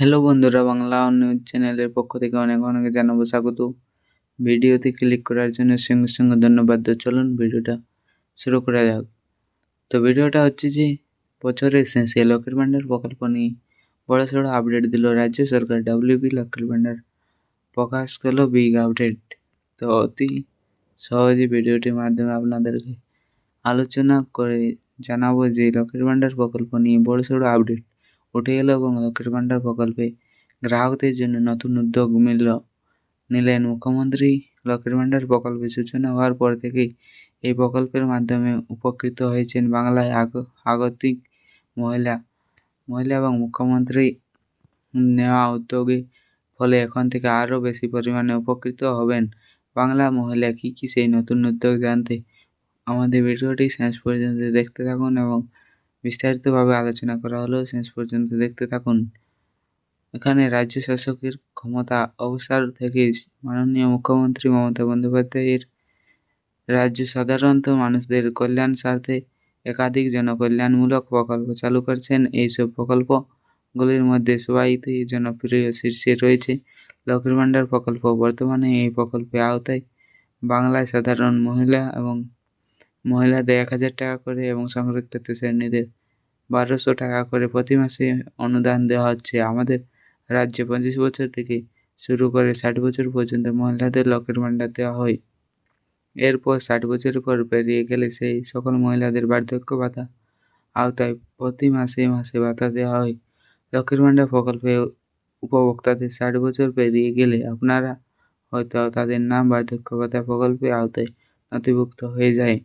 Hello বন্ধুরা, Bangla news চ্যানেলের পক্ষ থেকে অনেক অনেক জানাব স্বাগত। ভিডিওতে ক্লিক করার জন্য সঙ্গে সঙ্গে ধন্যবাদ চলুন ভিডিওটা শুরু করা যাক। তো ভিডিওটা হচ্ছে যে, বছরের শেষে লক্ষ্মীর ভাণ্ডার প্রকল্প নিয়ে বড় সড়ো আপডেট দিল রাজ্য সরকার ডাব্লিউবি লক্ষ্মীর ভাণ্ডার প্রকাশ করল বিগ আপডেট তো অতি সহজে ভিডিওটির মাধ্যমে আপনাদেরকে আলোচনা করে জানাব যে লক্ষ্মীর ভাণ্ডার প্রকল্প নিয়ে বড় সড়ো আপডেট উঠে এলো এবং লক্ষ্মীর ভাণ্ডার প্রকল্পে গ্রাহকদের জন্য নতুন উদ্যোগ মিলল। নিলেন মুখ্যমন্ত্রী, লক্ষ্মীর ভাণ্ডার প্রকল্পের সূচনা হওয়ার পর থেকেই এই প্রকল্পের মাধ্যমে উপকৃত হয়েছেন বাংলায় আগ আগতিক মহিলা মহিলা এবং মুখ্যমন্ত্রী নেওয়া উদ্যোগে ফলে এখন থেকে আরও বেশি পরিমাণে উপকৃত হবেন বাংলা মহিলা। কী কী সেই নতুন উদ্যোগ জানতে আমাদের ভিডিওটি শেষ পর্যন্ত দেখতে থাকুন এবং বিস্তারিতভাবে আলোচনা করা হলো। শেষ পর্যন্ত দেখতে থাকুন। এখানে রাজ্য শাসকের ক্ষমতা অবসর থেকে মাননীয় মুখ্যমন্ত্রী মমতা বন্দ্যোপাধ্যায়ের রাজ্য সাধারণত মানুষদের কল্যাণ স্বার্থে একাধিক জনকল্যাণমূলক প্রকল্প চালু করছেন। এইসব প্রকল্পগুলির মধ্যে সবাইতেই জনপ্রিয় শীর্ষে রয়েছে লক্ষ্মীর ভাণ্ডার প্রকল্প। বর্তমানে এই প্রকল্পের আওতায় বাংলায় সাধারণ মহিলা এবং মহিলাদের এক হাজার টাকা করে এবং সংরক্ষিত শ্রেণীদের বারোশো টাকা করে প্রতি মাসে অনুদান দেওয়া হচ্ছে। আমাদের রাজ্যে পঁচিশ বছর থেকে শুরু করে ষাট বছর পর্যন্ত মহিলাদের লকের ভাণ্ডার দেওয়া হয়। এরপর ষাট বছর পর পেরিয়ে গেলে সেই সকল মহিলাদের বার্ধক্য ভাতা আওতায় প্রতি মাসে মাসে ভাতা দেওয়া হয়। লক্ষ্মীর ভাণ্ডার প্রকল্পে উপভোক্তাদের ষাট বছর পেরিয়ে গেলে আপনারা হয়তো তাদের নাম, বার্ধক্য ভাতা প্রকল্পে আওতায় নথিভুক্ত হয়ে যায়।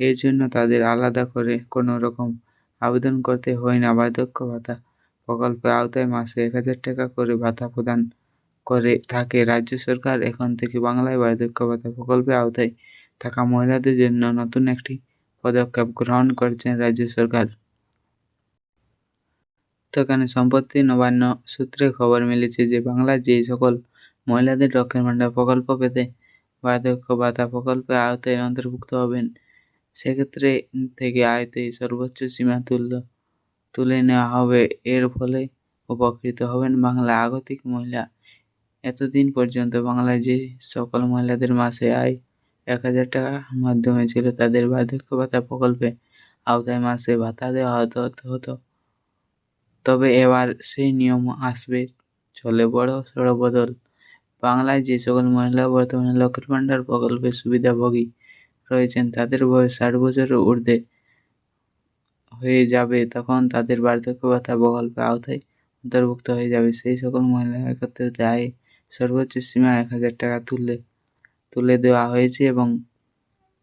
এর জন্য তাদের আলাদা করে কোনো রকম আবেদন করতে হয় না। বার্ধক্য ভাতা প্রকল্পের আওতায় মাসে এক হাজার টাকা করে ভাতা প্রদান করে থাকে। রাজ্য সরকার এখন থেকে বাংলায় বার্ধক্য ভাতা প্রকল্পের আওতায় থাকা মহিলাদের জন্য নতুন একটি পদক্ষেপ গ্রহণ করেছেন রাজ্য সরকার। তো এখানে সম্পত্তি নবান্ন সূত্রে খবর মিলেছে যে বাংলার যে সকল মহিলাদের লক্ষ্মীর ভাণ্ডার প্রকল্প পেতে বার্ধক্য ভাতা প্রকল্পের আওতায় অন্তর্ভুক্ত হবেন সেক্ষেত্রে থেকে আয়তে সর্বোচ্চ সীমা তুলল তুলে নেওয়া হবে। এর ফলে উপকৃত হবেন বাংলা আগতিক মহিলা। এতদিন পর্যন্ত বাংলায় যে সকল মহিলাদের মাসে আয় এক হাজার টাকার মাধ্যমে ছিল, তাদের বার্ধক্য ভাতা প্রকল্পে আওতায় মাসে ভাতা দেওয়া হতো হতো। তবে এবার সেই নিয়ম আসবে, চলে বড় সড়ো বদল। বাংলায় যে সকল মহিলা বর্তমানে লক্ষ্মীর ভাণ্ডার প্রকল্পের সুবিধাভোগী রয়েছেন, তাদের বয়স ষাট বছরের ঊর্ধ্বে হয়ে যাবে, তখন তাদের বার্ধক্য ভাতা প্রকল্পে আওতায় অন্তর্ভুক্ত হয়ে যাবে। সেই সকল মহিলা একত্রিত আয় সর্বোচ্চ সীমা এক হাজার টাকা তুলে তুলে দেওয়া হয়েছে এবং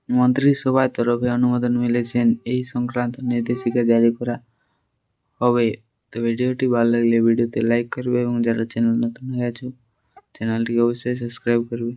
মন্ত্রিসভার তরফে অনুমোদন মিলেছেন এই সংক্রান্ত নির্দেশিকা জারি করা হবে। তো ভিডিওটি ভালো লাগলে ভিডিওতে লাইক করবে এবং যারা চ্যানেল নতুন হয়ে আছো, চ্যানেলটিকে অবশ্যই সাবস্ক্রাইব করবে।